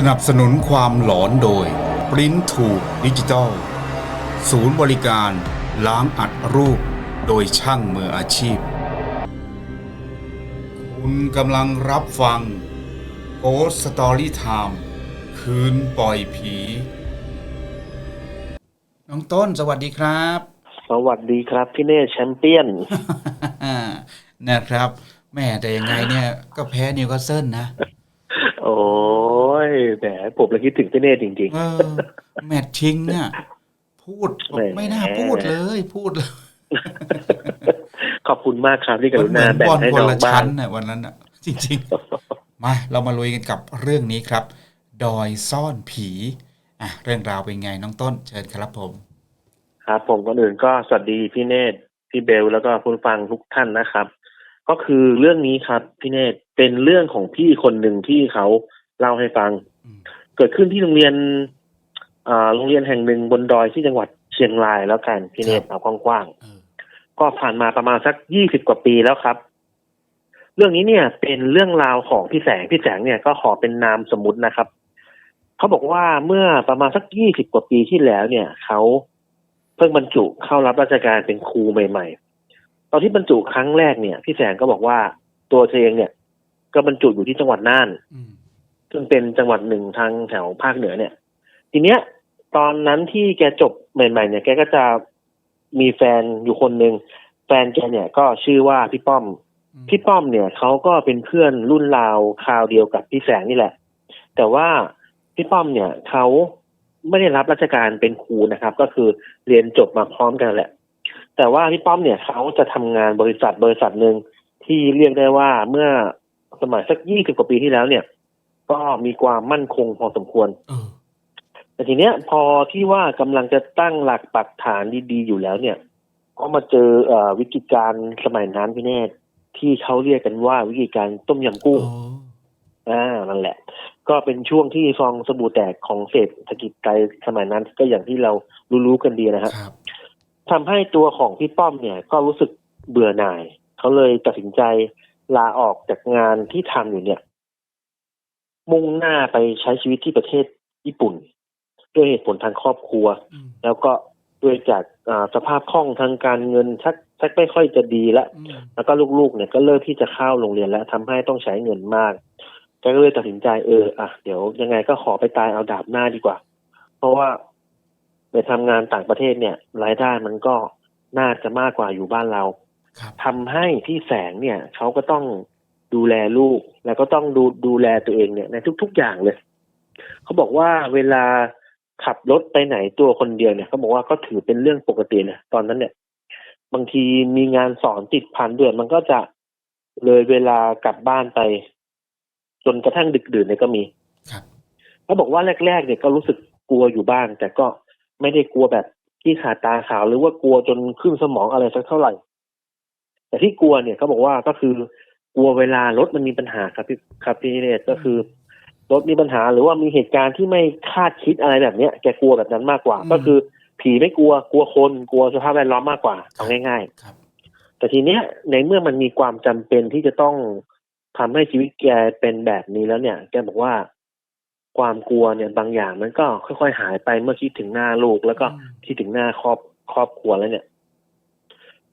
สนับสนุนความหลอนโดย ปริ้นถูกดิจิตอลศูนย์บริการล้างอัดรูป โดยช่างมืออาชีพ คุณกำลังรับฟัง Ghost Story Time คืนปล่อยผี น้องต้นสวัสดีครับ สวัสดีครับพี่เน่แชมเปี้ยน นะครับแม่แต่ยังไงเนี่ย ก็แพ้นิวคาสเซิลนะ โอ้ย แหมผมเลยคิดถึงพี่เน่จริงเออแมตช์ชิงเนี่ย พูดแหมไม่น่าพูดเลยพูดเลยๆขอบคุณมากครับที่กมันรุเหมืณาอนแบ่บงอลให้คนน้องละบ้าชั้งนน่ะวันนั้นน่ะ จริง ๆ มาเรามาลุยกันกับเรื่องนี้ครับ ดอยซ่อนผีอะเรื่องราวเป็นไงน้องต้น เชิญครับผม ครับผมก่อนอื่นก็สวัสดีพี่เนตพี่เบลแล้วก็ผู้ฟังทุกท่านนะครับ ก็คือเรื่องนี้ครับพี่เนตเป็นเรื่องของพี่คนหนึ่งที่เขา เล่าให้ฟังอืมเกิดขึ้นที่โรงเรียนอ่าโรงเรียนแห่งหนึ่งบนดอยที่จังหวัดเชียงรายแล้วกันพี่เนตเอากว้างๆเออก็ผ่านมาประมาณสักยี่สิบกว่าปีแล้วครับ เรื่องนี้เนี่ย เป็นเรื่องราวของพี่แสงพี่แสงเนี่ยก็ขอเป็นนามสมมุตินะครับเขาบอกว่าเมื่อประมาณสักยี่สิบกว่าปีที่แล้ว เนี่ยเขาเพิ่งบรรจุเข้ารับราชการเป็นครูใหม่ ๆ ตอนที่บรรจุครั้งแรกเนี่ย พี่แสงก็บอกว่าตัวเธอเองเนี่ย ก็บรรจุอยู่ที่จังหวัดน่านอืม ซึ่งเป็นจังหวัดหนึ่งทางแถวภาคเหนือเนี่ย ทีเนี้ย ตอนนั้นที่แกจบใหม่ๆเนี่ยแกก็จะมีแฟนอยู่คนหนึ่งแฟนแกเนี่ยก็ชื่อว่าพี่ป้อม พี่ป้อมเนี่ยเขาก็เป็นเพื่อนรุ่นราวคราวเดียวกับพี่แสงนี่แหละ แต่ว่าพี่ป้อมเนี่ยเขาไม่ได้รับราชการเป็นครูนะครับ ก็คือเรียนจบมาพร้อมกันแหละ แต่ว่าพี่ป้อมเนี่ยเขาจะทำงานบริษัทบริษัทหนึ่งที่เรียกได้ว่าเมื่อสมัยสักยี่สิบกว่าปีที่แล้วเนี่ย ก็มีความมั่นคงพอสมควรเออแต่ทีเนี้ย พอที่ว่ากำลังจะตั้งหลักปักฐานดีๆอยู่แล้วเนี่ย ก็มาเจอเอ่อวิกฤตการณ์สมัยนั้นพี่เนตที่เขาเรียกกันว่าวิกฤตการณ์ต้มยำกุ้งโอ้อ่านั่นแหละ ก็เป็นช่วงที่ฟองสบู่แตกของเศรษฐกิจไทยสมัยนั้น ก็อย่างที่เรารู้ๆกันดีนะฮะครับทำให้ตัวของพี่ป้อมเนี่ย ก็รู้สึกเบื่อหน่าย เขาเลยตัดสินใจลาออกจากงานที่ทำอยู่เนี่ย มุ่งหน้าไปใช้ชีวิตที่ประเทศญี่ปุ่น ด้วยเหตุผลทางครอบครัวอืมแล้วก็ด้วยจากอ่าสภาพคล่องทางการเงินชักชักไม่ค่อยจะดีแล้วอืมแล้วก็ลูกๆ เนี่ยก็เริ่มที่จะเข้าโรงเรียนแล้วทำให้ต้องใช้เงินมากแกก็เลยตัดสินใจเอออะเดี๋ยวยังไงก็ขอไปตายเอาดาบหน้าดีกว่า เพราะว่าไปทำงานต่างประเทศเนี่ย รายได้มันก็น่าจะมากกว่าอยู่บ้านเราครับทำให้พี่แสงเนี่ยเขาก็ต้อง ดูแลลูก แล้วก็ต้องดูดูแลตัวเองเนี่ยในทุก ๆ อย่างเลย เขาบอกว่าเวลาขับรถไปไหนตัวคนเดียวเนี่ยเขาบอกว่าก็ถือเป็นเรื่องปกติเลยตอนนั้นเนี่ย บางทีมีงานสอนติดพันด้วยมันก็จะเลยเวลากลับบ้านไป จนกระทั่งดึกดื่นเนี่ยก็มีครับเขาบอกว่าแรก ๆ เนี่ยก็รู้สึกกลัวอยู่บ้าง แต่ก็ไม่ได้กลัวแบบที่ขาดตาขาวหรือว่ากลัวจนขึ้นสมองอะไรสักเท่าไหร่ แต่ที่กลัวเนี่ยเขาบอกว่าก็คือ กลัวเวลารถมันมีปัญหาครับพี่ครับพี่เนตก็คือ รถมีปัญหาหรือว่ามีเหตุการณ์ที่ไม่คาดคิดอะไรแบบเนี้ยแกกลัวแบบนั้นมากกว่าอืมก็คือผีไม่กลัวกลัวคนกลัวสภาพแวดล้อมมากกว่าเอาง่ายๆครับ แต่ทีเนี้ยในเมื่อมันมีความจำเป็นที่จะต้องทำให้ชีวิตแกเป็นแบบนี้แล้วเนี่ย แกบอกว่าความกลัวเนี่ยบางอย่างมันก็ค่อยๆหายไปเมื่อคิดถึงหน้าลูกแล้วก็อืมคิดถึงหน้าครอบครอบครัวแล้วเนี่ย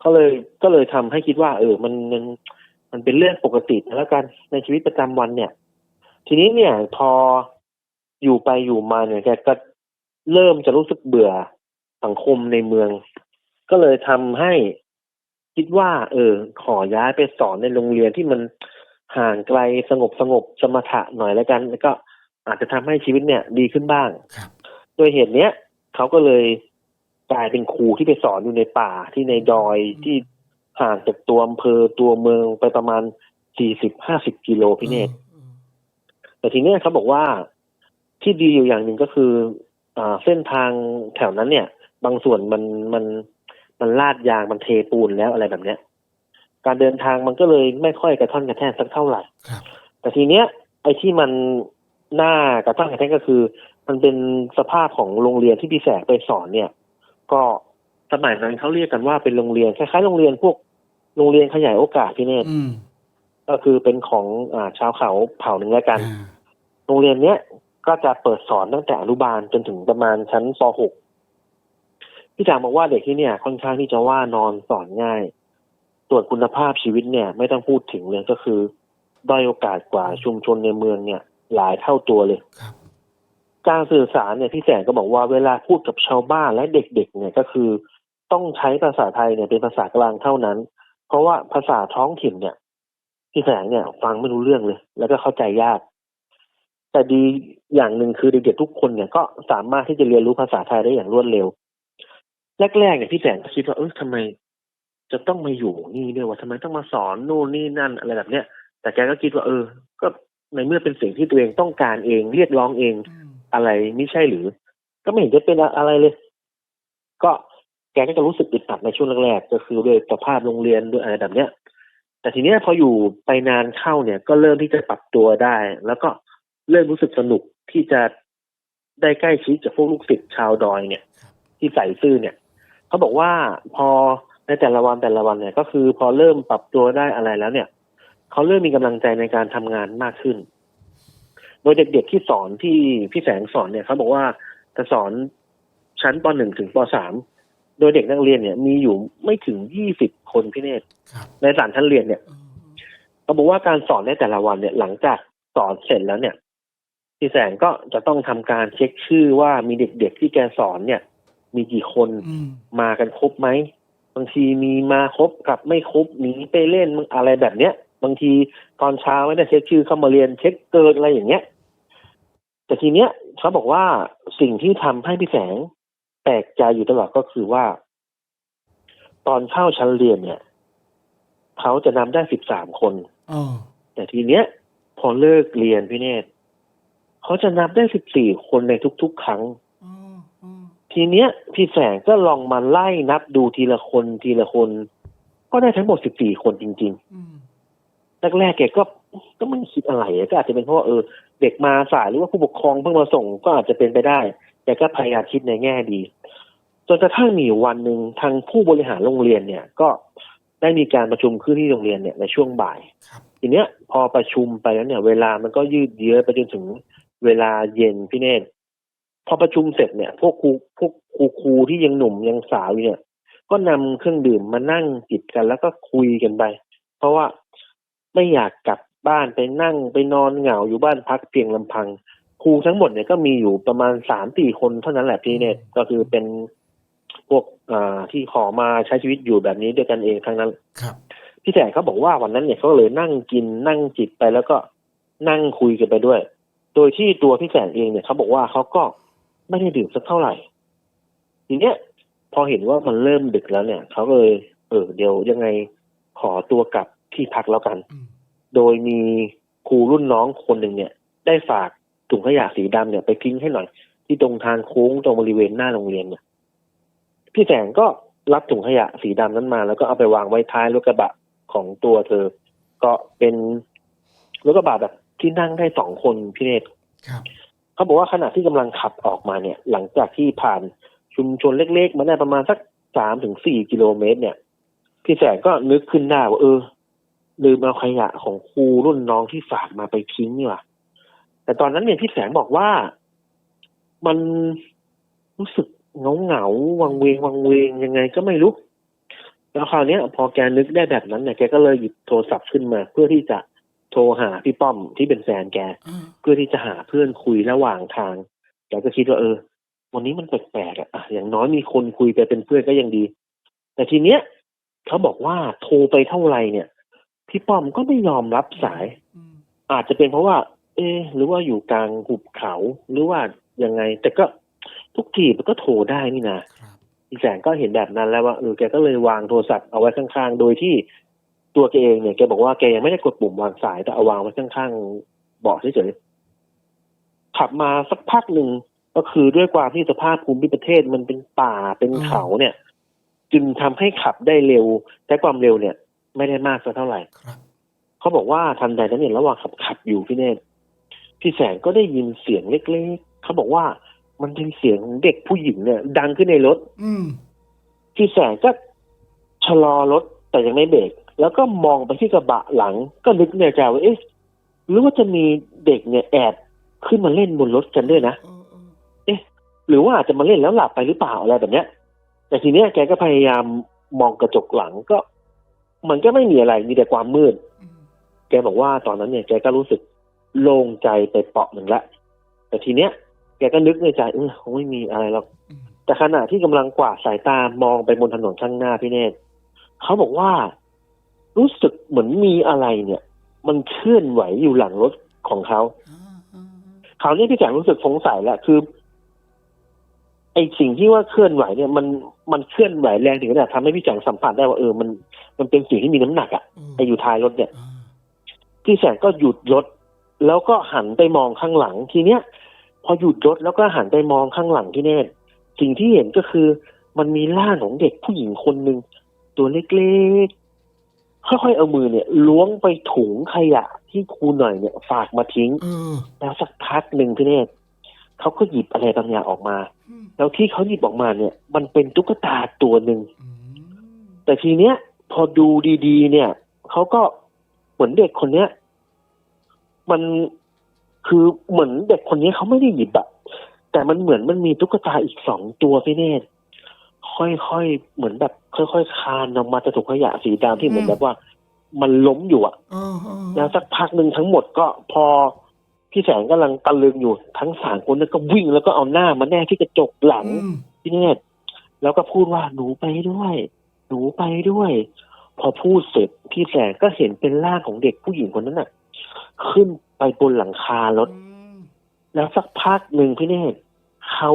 ก็เลยก็เลยทำให้คิดว่า เออ มันมัน มันเป็นเรื่องปกติแล้วกันในชีวิตประจำวันเนี่ย ทีนี้เนี่ยพออยู่ไปอยู่มาเนี่ยแกก็เริ่มจะรู้สึกเบื่อสังคมในเมือง ก็เลยทำให้คิดว่า เออ ขอย้ายไปสอนในโรงเรียนที่มันห่างไกลสงบสงบสมถะหน่อยแล้วกัน แล้วก็อาจจะทำให้ชีวิตเนี่ย ดีขึ้นบ้างครับโดยเหตุเนี้ยเขาก็เลยกลายเป็นครูที่ไปสอนอยู่ในป่าที่ในดอยที่ ห่างจากตัวอำเภอตัวเมืองไปประมาณสี่สิบห้าสิบกิโลพี่เนตเออแต่ทีเนี้ยเขาบอกว่าที่ดีอยู่อย่างหนึ่งก็คือ อ่า เส้นทางแถวนั้นเนี่ย บางส่วนมันมันมันลาดยางมันเทปูนแล้วอะไรแบบเนี้ย การเดินทางมันก็เลยไม่ค่อยกระท่อนกระแท่นสักเท่าไหร่ครับแต่ทีเนี้ย ไอ้ที่มันน่ากระท่อนกระแท่นก็คือ มันเป็นสภาพของโรงเรียนที่พี่แสงไปสอนเนี่ย ก็สมัยนั้นเขาเรียกกันว่าเป็นโรงเรียนคล้ายๆโรงเรียนพวก โรงเรียนขยายโอกาสพี่เนตอืมก็คือเป็นของอ่าชาวเขาเผ่าหนึ่งแล้วกันอ่าโรงเรียนเนี้ยก็จะเปิดสอนตั้งแต่อนุบาลจนถึงประมาณชั้นป .6 พี่จางบอกว่าเด็กที่เนี่ย ค่อนข้างที่จะว่านอนสอนง่ายตรวจคุณภาพชีวิตเนี่ย ไม่ต้องพูดถึงเลยก็คือด้อยโอกาสกว่าชุมชนในเมืองเนี่ย หลายเท่าตัวเลยครับการสื่อสารเนี่ยพี่แสงก็บอกว่าเวลาพูดกับชาวบ้านและเด็กๆ เนี่ยก็คือ ต้องใช้ภาษาไทยเนี่ยเป็นภาษากลางเท่านั้น เพราะว่าภาษาท้องถิ่นเนี่ยพี่แสงเนี่ย ฟังไม่รู้เรื่องเลย แล้วก็เข้าใจยาก แต่ดีอย่างหนึ่งคือเด็กๆทุกคนเนี่ยก็สามารถที่จะเรียนรู้ภาษาไทยได้อย่างรวดเร็วแรกๆเนี่ยพี่แสงก็คิดว่าเออทำไม จะต้องมาอยู่นี่ด้วยว่าทำไมต้องมาสอนนู่นนี่นั่นอะไรแบบเนี้ยแต่แกก็คิดว่า เออ ก็ในเมื่อเป็นสิ่งที่ตัวเองต้องการเอง เรียกร้องเองอืมอะไรไม่ใช่หรือ ก็ไม่เห็นจะเป็นอะไรเลย ก็ แกก็จะรู้สึกอึดอัดในช่วงแรกๆก็คือด้วยสภาพโรงเรียนด้วยอะไรแบบเนี้ย แต่ทีเนี้ยพออยู่ไปนานเข้าเนี่ย ก็เริ่มที่จะปรับตัวได้ แล้วก็เริ่มรู้สึกสนุกที่จะได้ใกล้ชิดกับพวกลูกศิษย์ชาวดอยเนี่ยครับที่ใส่ซื่อเนี่ยเขาบอกว่าพอในแต่ละวันแต่ละวันเนี่ย ก็คือพอเริ่มปรับตัวได้อะไรแล้วเนี่ยเขาเริ่มมีกำลังใจในการทำงานมากขึ้น โดยเด็กๆที่สอนที่พี่แสงสอนเนี่ยเขาบอกว่าจะสอนชั้นป .1 ถึงป .3 โดยเด็กนักเรียนเนี่ยมีอยู่ไม่ถึง20คนพี่เนตรครับในสามชั้นเรียนเนี่ยเออเขาบอกว่าการสอนในแต่ละวันเนี่ย หลังจากสอนเสร็จแล้วเนี่ยพี่แสงก็จะต้องทำการเช็คชื่อว่ามีเด็กๆที่แกสอนเนี่ย มีกี่คนอืมมากันครบไหมบางทีมีมาครบกับไม่ครบหนีไปเล่นอะไรแบบเนี้ย บางทีตอนเช้าไม่ได้เช็คชื่อเข้ามาเรียนเช็คเกินอะไรอย่างเงี้ยแต่ทีเนี้ยเขาบอกว่าสิ่งที่ทำให้พี่แสง แปลกใจอยู่ตลอดก็คือว่า ตอนเข้าชั้นเรียนเนี่ยเขาจะนำได้สิบสามคนเออแต่ทีเนี้ย พอเลิกเรียนพี่เนตรเขาจะนับได้สิบสี่คนในทุก ๆ ครั้งเออเออทีเนี้ย พี่แสงก็ลองมาไล่นับดูทีละคนทีละคน ก็ได้ทั้งหมดสิบสี่คนจริงอืมๆแรกๆแกก็ก็ไม่คิดอะไรอะก็อาจจะเป็นเพราะว่าเออ เด็กมาสายหรือว่าผู้ปกครองเพิ่งมาส่งก็อาจจะเป็นไปได้ แต่ก็พยายามคิดในแง่ดี จนกระทั่งมีอยู่วันหนึ่งทางผู้บริหารโรงเรียนเนี่ยก็ได้มีการประชุมขึ้นที่โรงเรียนเนี่ยในช่วงบ่ายครับทีเนี้ยพอประชุมไปแล้วเนี่ย เวลามันก็ยืดเยื้อไปจนถึงเวลาเย็นพี่เนตรพอประชุมเสร็จเนี่ย พวกครูพวกครูครูที่ยังหนุ่มยังสาวอยู่เนี่ย ก็นำเครื่องดื่มมานั่งจิบกันแล้วก็คุยกันไป เพราะว่าไม่อยากกลับบ้านไปนั่งไปนอนเหงาอยู่บ้านพักเพียงลำพังครูทั้งหมดเนี่ยก็มีอยู่ประมาณสามสี่คนเท่านั้นแหละพี่เนตรก็คือเป็น พวกอ่าที่ขอมาใช้ชีวิตอยู่แบบนี้ด้วยกันเองทั้งนั้น ครับพี่แสงเขาบอกว่าวันนั้นเนี่ยเขาเลยนั่งกินนั่งจิบไปแล้วก็นั่งคุยกันไปด้วย โดยที่ตัวพี่แสงเองเนี่ยเขาบอกว่าเขาก็ไม่ได้ดื่มสักเท่าไหร่ ทีเนี้ยพอเห็นว่ามันเริ่มดึกแล้วเนี่ยเขาก็เลย เออเดี๋ยวยังไงขอตัวกลับที่พักแล้วกันอืมโดยมีครูรุ่นน้องคนหนึ่งเนี่ย ได้ฝากถุงขยะสีดำเนี่ยไปทิ้งให้หน่อย ที่ตรงทางโค้งตรงบริเวณหน้าโรงเรียนเนี่ย พี่แสงก็รับถุงขยะสีดำนั้นมา แล้วก็เอาไปวางไว้ท้ายรถกระบะของตัวเธอ ก็เป็นรถกระบะแบบที่นั่งได้สองคนพี่เนตรครับเขาบอกว่าขณะที่กำลังขับออกมาเนี่ย หลังจากที่ผ่านชุมชนเล็กๆ มาได้ประมาณสักสามถึงสี่กิโลเมตร เนี่ย พี่แสงก็นึกขึ้นได้ว่าเออลืมเอาขยะของครูรุ่นน้องที่ฝากมาไปทิ้งนี่หว่าแต่ตอนนั้นเนี่ยพี่แสงบอกว่ามันรู้สึก เหงาเหงาๆวังเวงวังเวงยังไงก็ไม่รู้ แล้วคราวเนี้ยพอแกนึกได้แบบนั้นเนี่ยแกก็เลยหยิบโทรศัพท์ขึ้นมา เพื่อที่จะโทรหาพี่ป้อมที่เป็นแฟนแกเออเพื่อที่จะหาเพื่อนคุยระหว่างทางแกก็คิดว่าเออ วันนี้มันแปลกๆอะอะอย่างน้อยมีคนคุยไปเป็นเพื่อนก็ยังดี แต่ทีเนี้ยเขาบอกว่าโทรไปเท่าไหร่เนี่ย พี่ป้อมก็ไม่ยอมรับสายอืมอาจจะเป็นเพราะว่า เอะหรือว่าอยู่กลางหุบเขาหรือว่ายังไง แต่ก็ ทุกทีมันก็โทรได้นี่นะครับพี่แสงก็เห็นแบบนั้นแล้วว่าเออแกก็เลยวางโทรศัพท์เอาไว้ข้างๆ โดยที่ตัวแกเองเนี่ยแกบอกว่าแกยังไม่ได้กดปุ่มวางสายแต่เอาวางไว้ข้างๆเบาะเฉยๆขับมาสักพักหนึ่งก็คือด้วยความที่สภาพภูมิประเทศมันเป็นป่าเป็นเขาเนี่ย จึงทำให้ขับได้เร็ว แต่ความเร็วเนี่ย ไม่ได้มากสักเท่าไหร่ครับเขาบอกว่าทันใดนั้นเนี่ยระหว่างขับขับอยู่พี่เนตรพี่แสงก็ได้ยินเสียงเล็กๆเขาบอกว่า มันเป็นเสียงเด็กผู้หญิงเนี่ย ดังขึ้นในรถ อืมพี่แสงก็ชะลอรถแต่ยังไม่เบรกแล้วก็มองไปที่กระบะหลัง ก็นึกในใจว่าเอ๊ะหรือว่าจะมีเด็กเนี่ยแอบขึ้นมาเล่นบนรถกันด้วยนะเออเออหรือว่าอาจจะมาเล่นแล้วหลับไปหรือเปล่าอะไรแบบเนี้ย แต่ทีเนี้ยแกก็พยายามมองกระจกหลังก็ มันก็ไม่มีอะไรมีแต่ความมืดอืมแกบอกว่าตอนนั้นเนี่ยแกก็รู้สึกโล่งใจไปเปาะหนึ่งละแต่ทีเนี้ย แกก็นึกในใจเออคงไม่มีอะไรหรอกอืมแต่ขณะที่กำลังกวาดสายตามองไปบนถนนข้างหน้าพี่เนตรเขาบอกว่า รู้สึกเหมือนมีอะไรเนี่ย มันเคลื่อนไหวอยู่หลังรถของเขาอ่าอ่าคราวนี้พี่แจงรู้สึกสงสัยแล้วคือไอสิ่งที่ว่าเคลื่อนไหวเนี่ยมันมันเคลื่อนไหวแรงถึงขนาดทำให้พี่แจงสัมผัสได้ว่าเออมันมันเป็นสิ่งที่มีน้ำหนักอะเออไออยู่ท้ายรถเนี่ยอ่าพี่แสงก็หยุดรถแล้วก็หันไปมองข้างหลังทีเนี้ย พอหยุดรถแล้วก็หันไปมองข้างหลังที่เนตรสิ่งที่เห็นก็คือ มันมีร่างของเด็กผู้หญิงคนหนึ่งตัวเล็กๆค่อยๆเอามือเนี่ย ล้วงไปถุงขยะที่ครูหน่อยเนี่ย ฝากมาทิ้งเออแล้วสักพักหนึ่งพี่เนตรเขาก็หยิบอะไรบางอย่างออกมาอืมแล้วที่เขาหยิบออกมาเนี่ย มันเป็นตุ๊กตาตัวหนึ่งอืมแต่ทีเนี้ย พอดูดี ๆ เนี่ยเขาก็เหมือนเด็กคนเนี้ย มัน คือเหมือนเด็กคนนี้เขาไม่ได้หยิบอะแต่มันเหมือนมันมีตุ๊กตาอีกสองตัวพี่เนตรค่อยๆเหมือนแบบ ค่อยๆคลานออกมาจากถุงขยะสีดำที่เหมือนแบบว่า มันล้มอยู่อะเออเออแล้วสักพักหนึ่งทั้งหมดก็พอพี่แสงกำลังตะลึงอยู่ทั้งสามคนนั้นก็วิ่งแล้วก็เอาหน้ามาแน่ที่กระจกหลังอืมพี่เนตรแล้วก็พูดว่าหนูไปด้วย หนูไปด้วย พอพูดเสร็จพี่แสงก็เห็นเป็นร่างของเด็กผู้หญิงคนนั้นน่ะ ขึ้นไปบนหลังคารถอืมแล้วสักพักหนึ่งพี่เนตรเขา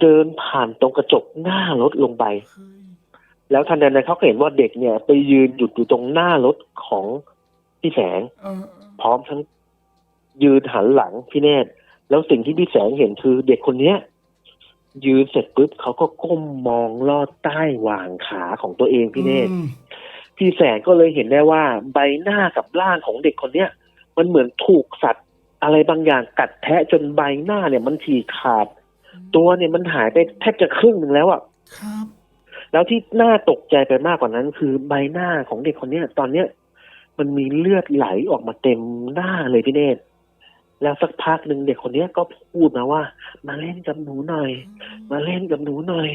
เดินผ่านตรงกระจกหน้ารถลงไปเฮ้ยแล้วทันใดนั้นเขาก็เห็นว่าเด็กเนี่ย ไปยืนหยุดอยู่ตรงหน้ารถของพี่แสงเออพร้อมทั้งยืนหันหลังพี่เนตรแล้วสิ่งที่พี่แสงเห็นคือเด็กคนเนี้ย ยืนเสร็จปุ๊บเขาก็ก้มมองลอดใต้หว่างขาของตัวเองพี่เนตรอืม พี่แสงก็เลยเห็นได้ว่าใบหน้ากับร่างของเด็กคนเนี้ยมันเหมือนถูกสัตว์อะไรบางอย่างกัดแทะจนใบหน้าเนี่ยมันฉีกขาด ตัวเนี่ยมันหายไปแทบจะครึ่งหนึ่งแล้วอะ่ะครับแล้วที่น่าตกใจไปมากกว่านั้น คือใบหน้าของเด็กคนเนี้ย ตอนเนี้ยมันมีเลือดไหลออกมาเต็มหน้าเลยพี่เนตรแล้วสักพักหนึ่งเด็กคนเนี้ยก็พูดมาว่า มาเล่นกับหนูหน่อย มาเล่นกับหนูหน่อย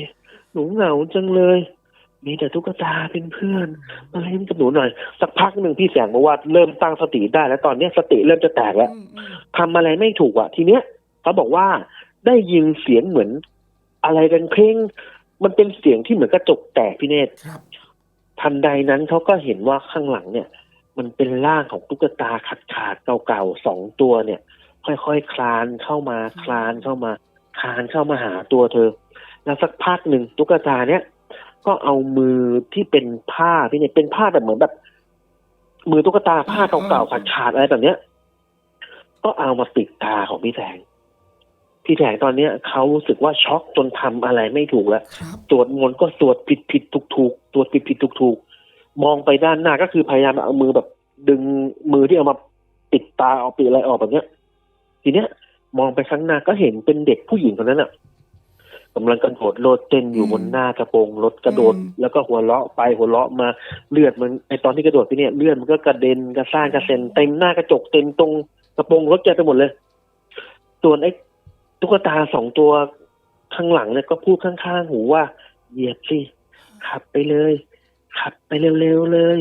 หนูเหงาจังเลย มีแต่ตุ๊กตาเป็นเพื่อนมาเล่นกับหนูหน่อย สักพักหนึ่งพี่แสงบอกว่าเริ่มตั้งสติได้แล้วตอนเนี้ยสติเริ่มจะแตกแล้วอืมอืมทำอะไรไม่ถูกอะ ทีเนี้ยเขาบอกว่าได้ยินเสียงเหมือน อะไรกันเพลงมันเป็นเสียงที่เหมือนกระจกแตกพี่เนตรครับทันใดนั้นเขาก็เห็นว่าข้างหลังเนี่ย มันเป็นร่างของตุ๊กตาขาดขาดๆเก่าๆสองตัวเนี่ย ค่อยๆคคลานเข้ามาคลานเข้ามา คลานเข้ามาหาตัวเธอ แล้วสักพักหนึ่งตุ๊กตาเนี่ย ก็เอามือที่เป็นผ้าพี่เนี่ยเป็นผ้าแบบเหมือนแบบ มือตุ๊กตาผ้าเก่าๆขาดขาดๆอะไรแบบเนี้ย ก็เอามาปิดตาของพี่แสงพี่แสงตอนเนี้ยเขารู้สึกว่าช็อกจนทำอะไรไม่ถูกแล้วครับสวดมนต์ก็สวดผิดผิดถูกถูกสวดผิดผิดถูกถูกมองไปด้านหน้าก็คือพยายามเอามือแบบ ดึงมือที่เอามาปิดตาเอาปิดอะไรออกแบบเนี้ย ทีเนี้ยมองไปข้างหน้าก็เห็นเป็นเด็กผู้หญิงคนนั้นอะ กำลังกระโดดโลดเต้นอยู่บนหน้ากระโปรงรถกระโดด แล้วก็หัวเราะไปหัวเราะมาเลือดมันไอตอนที่กระโดดไปเนี่ยเลือดมันก็กระเด็นกระซ่านกระเซ็นเต็มหน้ากระจกเต็มตรงกระโปรงรถแกไปหมดเลย ส่วนไอ้ตุ๊กตาสองตัวข้างหลังเนี่ยก็พูดข้างๆหูว่า เหยียบสิขับไปเลย ขับไปเร็วๆเลย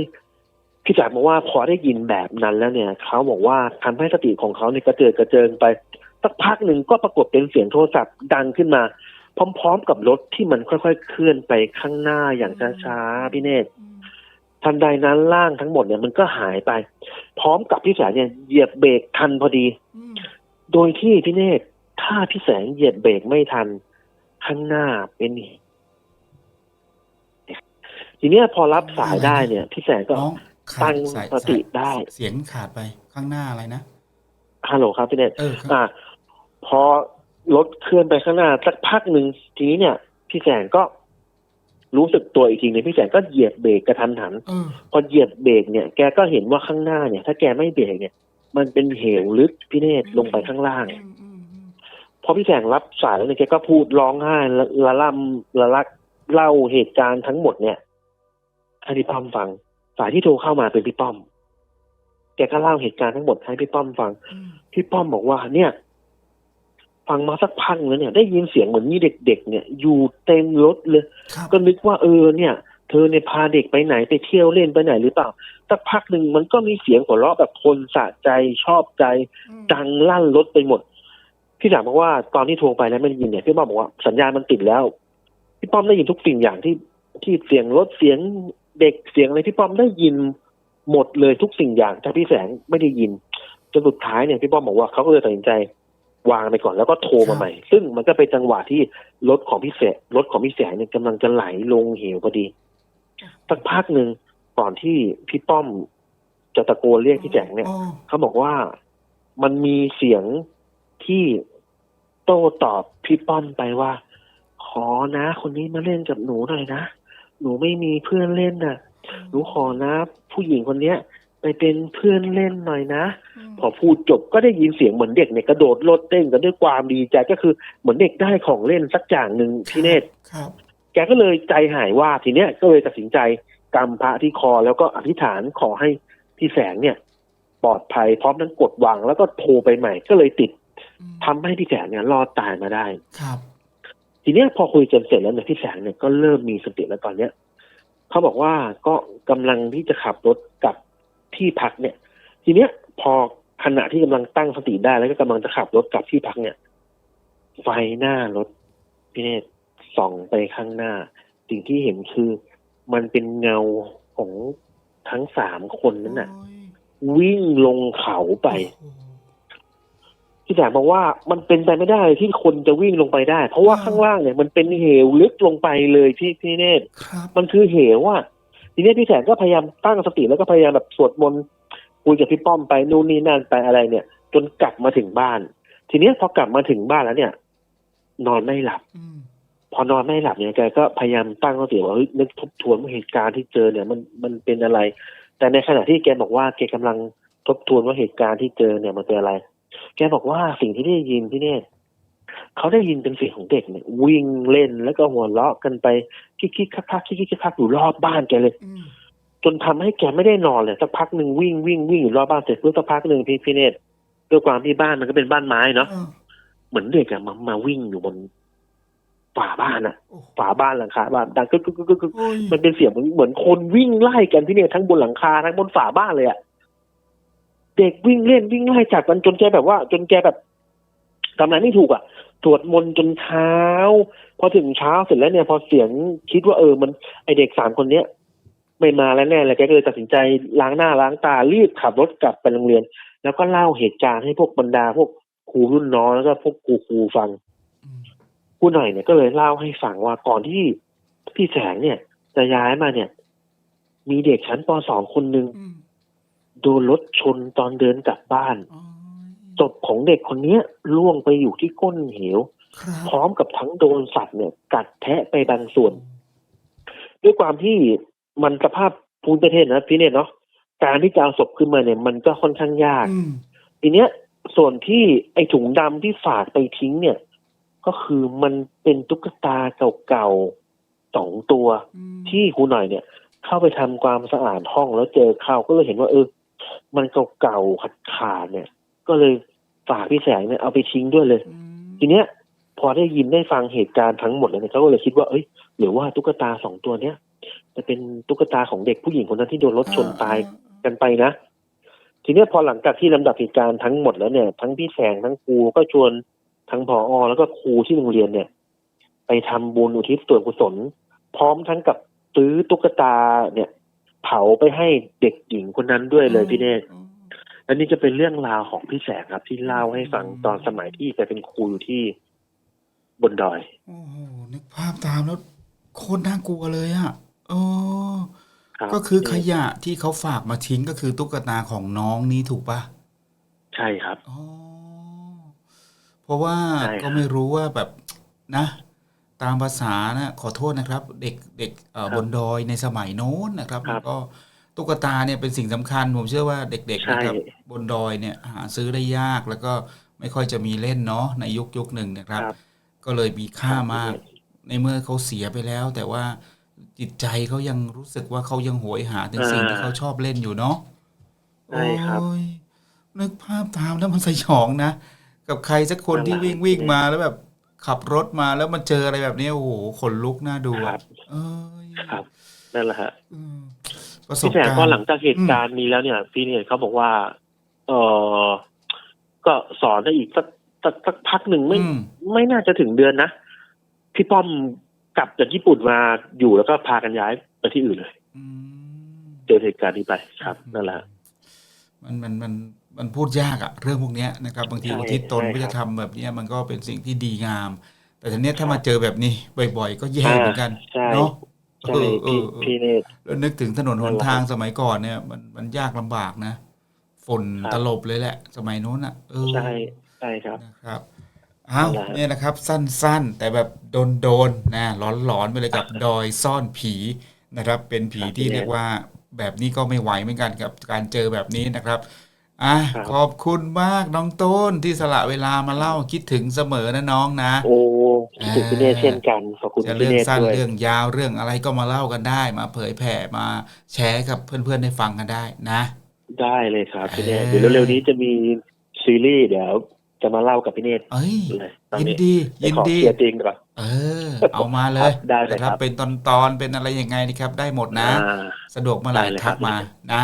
พี่จ๋าบอกว่าพอได้ยินแบบนั้นแล้วเนี่ยเขาบอกว่าทำให้สติของเขาเนี่ยกระเจิดกระเจิงไปสักพักหนึ่งก็ปรากฏเป็นเสียงโทรศัพท์ดังขึ้นมา พร้อม ๆ กับรถที่มันค่อย ๆ เคลื่อนไปข้างหน้าอย่างช้าๆพี่เนตรอืมทันใดนั้นร่างทั้งหมดเนี่ยมันก็หายไป พร้อมกับพี่แสงเนี่ยเหยียบเบรกทันพอดีอืมโดยที่พี่เนตรถ้าพี่แสงเหยียบเบรกไม่ทัน ข้างหน้าเป็นทีเนี้ยพอรับสายได้เนี่ย พี่แสงก็น้องขาตั้ดงสายสติสายได้ เสียงขาดไปข้างหน้าอะไรนะฮัลโหลครับพี่เนตรเออครับอ่าพอ รถเคลื่อนไปข้างหน้าสักพักหนึ่งทีนี้เนี่ย พี่แสงก็รู้สึกตัวอีกทีหนึงพี่แสงก็เหยียบเบรกกระทันหันเออพอเหยียบเบรกเนี่ยแกก็เห็นว่าข้างหน้าเนี่ย ถ้าแกไม่เบรกเนี่ย มันเป็นเหวลึกพี่เนตรลงไปข้างล่างอืมอืมอืมพอพี่แสงรับสายแล้วเนี่ยแกก็พูดร้องไห้ละละล่ำละลักเล่าเหตุการณ์ทั้งหมดเนี่ยให้พี่ป้อมฟัง สายที่โทรเข้ามาเป็นพี่ป้อมแกก็เล่าเหตุการณ์ทั้งหมดให้พี่ป้อมฟังอืมพี่ป้อมบอกว่าเนี่ย ฟังมาสักพักแล้วเนี่ยได้ยินเสียงเหมือนมีเด็ก ๆ เนี่ย อยู่เต็มรถเลยครับก็นึกว่าเออเนี่ย เธอเนี่ยพาเด็กไปไหนไปเที่ยวเล่นไปไหนหรือเปล่าสักพักหนึ่งมันก็มีเสียงหัวเราะแบบคนสะใจชอบใจดังลั่นรถไปหมด พี่ถามบอกว่าตอนที่โทรไปแล้วไม่ได้ยินเนี่ยพี่ป้อมบอกว่าสัญญาณมันติดแล้ว พี่ป้อมได้ยินทุกสิ่งอย่างที่ที่เสียงรถเสียงเด็กเสียงอะไรพี่ป้อมได้ยินหมดเลยทุกสิ่งอย่างแต่พี่แสงไม่ได้ยินจนสุดท้ายเนี่ยพี่ป้อมบอกว่าเขาก็เลยตัดสินใจ วางไปก่อนแล้วก็โทรมาใหม่ ซึ่งมันก็เป็นจังหวะที่รถของพี่แสงรถของพี่แสงเนี่ยกำลังจะไหลลงเหวพอดีสักพักหนึ่งก่อนที่พี่ป้อมจะตะโกนเรียกพี่แสงเนี่ยอ๋อเขาบอกว่ามันมีเสียงที่โต้ตอบพี่ป้อมไปว่า ขอนะคนนี้มาเล่นกับหนูหน่อยนะหนูไม่มีเพื่อนเล่นน่ะ หนูขอนะ ผู้หญิงคนเนี้ย ไปเป็นเพื่อนเล่นหน่อยนะ พอพูดจบก็ได้ยินเสียงเหมือนเด็กเนี่ยกระโดดโลดเต้นกันด้วยความดีใจก็คือเหมือนเด็กได้ของเล่นสักอย่างหนึ่งพี่เนตรครับแกก็เลยใจหายว่าทีเนี้ยก็เลยตัดสินใจกำพระที่คอแล้วก็อธิษฐานขอให้พี่แสงเนี่ย ปลอดภัยพร้อมทั้งกดวางแล้วก็โทรไปใหม่ก็เลยติดอืมทำให้พี่แสงเนี่ยรอดตายมาได้ครับ ทีเนี้ยพอคุยกันเสร็จแล้วเนี่ยพี่แสงเนี่ยก็เริ่มมีสติแล้วตอนเนี้ยเขาบอกว่าก็กำลังที่จะขับรถกลับ ที่พักเนี่ย ทีเนี้ยพอขณะที่กำลังตั้งสติได้แล้วก็กำลังจะขับรถกลับที่พักเนี่ย ไฟหน้ารถพี่เนตรส่องไปข้างหน้า สิ่งที่เห็นคือมันเป็นเงาของทั้งสามคนนั้นน่ะโอ้ยวิ่งลงเขาไปโอ้โหพี่แสงบอกว่ามันเป็นไปไม่ได้ที่คนจะวิ่งลงไปได้ เพราะว่าอ่าข้างล่างเนี่ย มันเป็นเหวลึกลงไปเลยพี่พี่เนตรครับมันคือเหวว่า ทีนี้พี่แสงก็พยายามตั้งสติแล้วก็พยายามแบบสวดมนต์คุยกับพี่ป้อมไปนู่นนี่นั่นไปอะไรเนี่ย จนกลับมาถึงบ้าน ทีนี้พอกลับมาถึงบ้านแล้วเนี่ย นอนไม่หลับอืมพอนอนไม่หลับเนี่ยแกก็พยายามตั้งสติว่าเฮ้ยนึกทบทวนว่าเหตุการณ์ที่เจอเนี่ย มันมันเป็นอะไร แต่ในขณะที่แกบอกว่าแกกำลังทบทวนว่าเหตุการณ์ที่เจอเนี่ยมันเป็นอะไร แกบอกว่าสิ่งที่ได้ยินพี่เนตร เขาได้ยินเป็นเสียงของเด็กเนี่ยวิ่งเล่นแล้วก็หัวเราะกันไปคิกคิกคักคักคิกคิกคักคักอยู่รอบบ้านแกเลยอืมจนทำให้แกไม่ได้นอนเลยสักพักหนึ่งวิ่งวิ่งวิ่งอยู่รอบบ้านเสร็จปุ๊บสักพักหนึ่งพี่พี่เนตรด้วยความที่บ้านมันก็เป็นบ้านไม้เนาะเออเหมือนเด็กอะมามาวิ่งอยู่บนฝาบ้านอะโอ้โหฝาบ้านหลังคาบ้านดังกึกกึกกึกกึกกึกโอ้ยมันเป็นเสียงเหมือนเหมือนคนวิ่งไล่กันพี่เนี่ยทั้งบนหลังคาทั้งบนฝาบ้านเลยอะเด็กวิ่งเล่นวิ่งไล่จับกันจนแกแบบว่า จนแกแบบ ทำอะไรไม่ถูกอะสวดมนต์จนเช้า พอถึงเช้าเสร็จแล้วเนี่ย พอเสียงคิดว่าเออมันไอเด็กสามคนเนี้ยไม่มาแล้วแน่เลยแกก็เลยตัดสินใจล้างหน้าล้างตารีบขับรถกลับไปโรงเรียน แล้วก็เล่าเหตุการณ์ให้พวกบรรดาพวกครูรุ่นน้องแล้วก็พวกครูครูฟังอืมผู้หน่อยเนี่ยก็เลยเล่าให้ฟังว่าก่อนที่พี่แสงเนี่ย จะย้ายมาเนี่ย มีเด็กชั้นปสองคนหนึ่งอืมโดนรถชนตอนเดินกลับบ้านโอ้ย ศพของเด็กคนเนี้ยล่วงไปอยู่ที่ก้นเหวครับพร้อมกับทั้งโดนสัตว์เนี่ย กัดแทะไปบางส่วน ด้วยความที่มันสภาพภูมิประเทศนะพี่เนตรเนาะการที่จะเอาศพขึ้นมาเนี่ย มันก็ค่อนข้างยากอืมทีเนี้ย ส่วนที่ไอ้ถุงดำที่ฝากไปทิ้งเนี่ย ก็คือมันเป็นตุ๊กตาเก่าๆสองตัวอืมที่ครูหน่อยเนี่ย เข้าไปทำความสะอาดห้องแล้วเจอเข้าก็เลยเห็นว่า เออ มันเก่าๆขาดๆเนี่ย ก็เลย ฝากพี่แสงเนี่ยเอาไปทิ้งด้วยเลยอืมทีเนี้ย พอได้ยินได้ฟังเหตุการณ์ทั้งหมดแล้วเนี่ยเขาก็เลยคิดว่าเอ้ยหรือว่าตุ๊กตาสองตัวเนี้ยจะเป็นตุ๊กตาของเด็กผู้หญิงคนนั้นที่โดนรถชนตายกันไปนะ ทีเนี้ยพอหลังจากที่ลำดับเหตุการณ์ทั้งหมดแล้วเนี่ย ทั้งพี่แสงทั้งครูก็ชวนทั้งผอแล้วก็ครูที่โรงเรียนเนี่ย ไปทำบุญอุทิศส่วนกุศล พร้อมทั้งกับซื้อตุ๊กตาเนี่ย เผาไปให้เด็กหญิงคนนั้นด้วยเลยพี่เนตร อืมอันนี้จะเป็นเรื่องราวของพี่แสงครับ ที่เล่าให้ฟังตอนสมัยที่แกเป็นครูอยู่ที่บนดอย โอ้โหนึกภาพตามแล้วโคตรน่ากลัวเลยอะเออครับก็คือขยะที่เขาฝากมาทิ้งก็คือตุ๊กตาของน้องนี้ถูกปะใช่ครับอ๋อเพราะว่าใช่ครับก็ไม่รู้ว่าแบบนะ ตามภาษานะขอโทษนะครับ เด็กเด็กเอ่อบนดอยในสมัยโน้นนะครับแล้วก็ ตุ๊กตาเนี่ยเป็นสิ่งสำคัญ ผมเชื่อว่าเด็กๆนะครับบนดอยเนี่ยหาซื้อได้ยากแล้วก็ไม่ค่อยจะมีเล่นเนาะในยุคยุคหนึ่งนะครับครับ ก็เลยมีค่ามาก ในเมื่อเขาเสียไปแล้ว แต่ว่าจิตใจเขายังรู้สึกว่าเขายังโหยหาถึงสิ่งที่เขาชอบเล่นอยู่เนาะใช่ครับโอ้ยนึกภาพตามแล้วมันสยองนะกับใครสักคนที่วิ่งวิ่งมาแล้วแบบขับรถมาแล้วมันเจออะไรแบบนี้โอ้โหขนลุกน่าดูคอะรับเออครับนั่นแหละฮะอืม ประสบพี่แสกางรพอณ์หลังจากเหตุการณ์นี้แล้วเนี่ยพี่เนี่ยเขาบอกว่า เออก็สอนได้อีกสักสักสักพักหนึ่งไม่ อืม ไม่น่าจะถึงเดือนนะพี่ป้อมกลับจากญี่ปุ่นมาอยู่แล้วก็พากันย้ายไปที่อื่นเลย อืม เจอเหตุการณ์นี้ไปครับนั่นแหละ มันมันมันมันพูดยากอะเรื่องพวกเนี้ยนะครับบางทีใช่อุทิศตนใช่ก็จะครับทำแบบเนี้ยมันก็เป็นสิ่งที่ดีงาม แต่ทีเนี้ยถ้ามาเจอแบบนี้บ่อยๆ ก็แย่เหมือนกันใช่ เนาะ ใช่เออเอพี่อเออพี่เนตแล้วนึกถึงถนนหนั่นนแหละทางสมัยก่อนเนี่ย มันมันยากลำบากนะฝุ่นครับตลบเลยแหละ สมัยโน้นอะเออใช่ใช่ครับนะครับอ้าวนั่นแหละเนี่ยนะครับ สั้นๆ แต่แบบโดนๆนะหลอนๆไปเลยกับดอยซ่อนผีนะครับ เป็นผีที่เรียกว่าแบบนี้ก็ไม่ไหวเหมือนกันกับการเจอแบบนี้นะครับ อะครับขอบคุณมากน้องต้นที่สละเวลามาเล่าคิดถึงเสมอนะน้องนะโอ้คิดถึงพี่เนตเช่นกันขอบคุณจะพี่เรื่องเนตสั้นด้วยเรื่องยาวเรื่องอะไรก็มาเล่ากันได้ มาเผยแผ่มาแชร์กับเพื่อนๆได้ฟังกันได้นะ ได้เลยครับพี่เนตเออเดี๋ยวเร็วๆนี้จะมีซีรีส์เดี๋ยวจะมาเล่ากับพี่เนตเอ้ยเลยตอนยินนี้ดีเดี๋ยิยวนขอดีเคลียร์จริงก่อนเออ เอามาเลยครับได้เลยนะครับ เป็นตอนตอนๆเป็นอะไรยังไงนี่ครับ ได้หมดนะอ่าสะดวกเมื่อไหร่ได้เลยครัทับกมานะ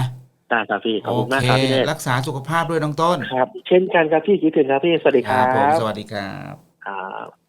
ได้ครับพี่ขอบโอคุณมากเคครับพี่เนตรักษาสุขภาพด้วยน้องต้นครับ เช่นกันครับพี่คิดถึงครับพี่สวัสดีคครัรัผมบสวัสดีครับ ครับ